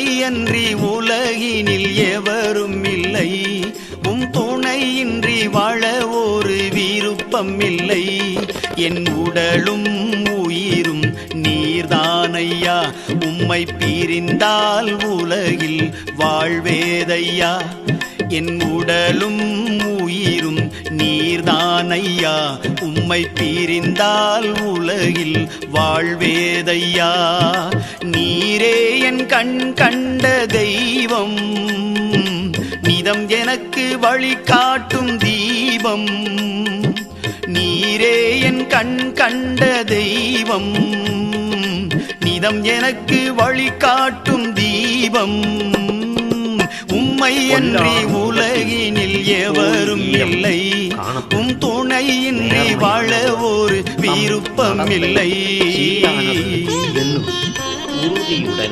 துணையன்றி உலகினில் எவரும் இல்லை. உம் துணையின்றி வாழ ஒரு விருப்பம் இல்லை. என் உடலும் உயிரும் நீர்தானையா. உம்மை பிரிந்தால் உலகில் வாழ்வேதையா. என் உடலும் உயிரும் நீர்தானையா. உம்மை பிரிந்தால் உலகில் வாழ்வேதையா. நீரே கண் கண்ட தெய்வம் நிதம் எனக்கு வழிகாட்டும் தீபம் நீரே என் கண் கண்ட தெய்வம் நிதம் எனக்கு வழிகாட்டும் தீபம் உம்மை அன்றி உலகினில் எவரும் இல்லை உம் துணையின்றி வாழ ஒரு விருப்பம் இல்லை உறுதியுடன்